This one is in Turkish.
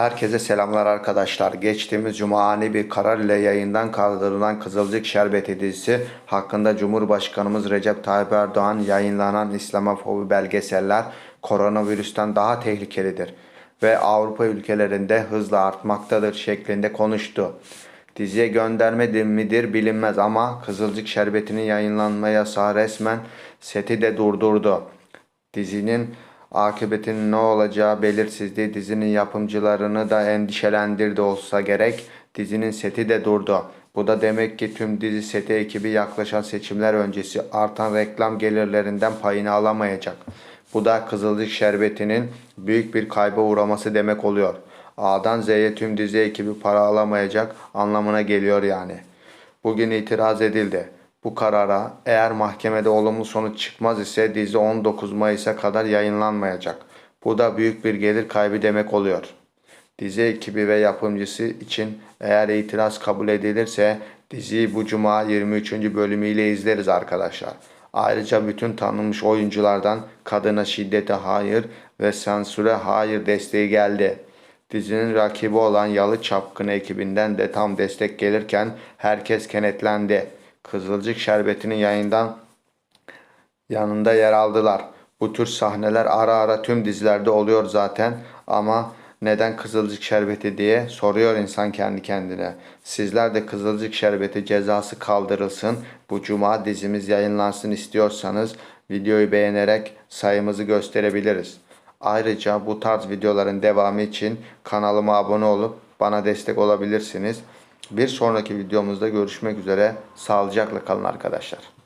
Herkese selamlar arkadaşlar. Geçtiğimiz cuma ani bir karar ile yayından kaldırılan Kızılcık Şerbeti dizisi hakkında Cumhurbaşkanımız Recep Tayyip Erdoğan yayınlanan İslamofobi belgeseller koronavirüsten daha tehlikelidir ve Avrupa ülkelerinde hızla artmaktadır şeklinde konuştu. Diziye gönderme midir bilinmez ama Kızılcık Şerbeti'nin yayınlanma yasağı resmen seti de durdurdu. Dizinin akıbetinin ne olacağı belirsizliği dizinin yapımcılarını da endişelendirdi olsa gerek. Dizinin seti de durdu. Bu da demek ki tüm dizi seti ekibi yaklaşan seçimler öncesi artan reklam gelirlerinden payını alamayacak. Bu da Kızılcık Şerbeti'nin büyük bir kayba uğraması demek oluyor. A'dan Z'ye tüm dizi ekibi para alamayacak anlamına geliyor yani. Bugün itiraz edildi. Bu karara eğer mahkemede olumlu sonuç çıkmaz ise dizi 19 Mayıs'a kadar yayınlanmayacak. Bu da büyük bir gelir kaybı demek oluyor. Dizi ekibi ve yapımcısı için eğer itiraz kabul edilirse diziyi bu cuma 23. bölümüyle izleriz arkadaşlar. Ayrıca bütün tanınmış oyunculardan kadına şiddete hayır ve sansüre hayır desteği geldi. Dizinin rakibi olan Yalı Çapkını ekibinden de tam destek gelirken herkes kenetlendi. Kızılcık Şerbeti'nin yayından yanında yer aldılar. Bu tür sahneler ara ara tüm dizilerde oluyor zaten ama neden Kızılcık Şerbeti diye soruyor insan kendi kendine. Sizler de Kızılcık Şerbeti cezası kaldırılsın, bu cuma dizimiz yayınlansın istiyorsanız videoyu beğenerek sayımızı gösterebiliriz. Ayrıca bu tarz videoların devamı için kanalıma abone olup bana destek olabilirsiniz. Bir sonraki videomuzda görüşmek üzere. Sağlıcakla kalın arkadaşlar.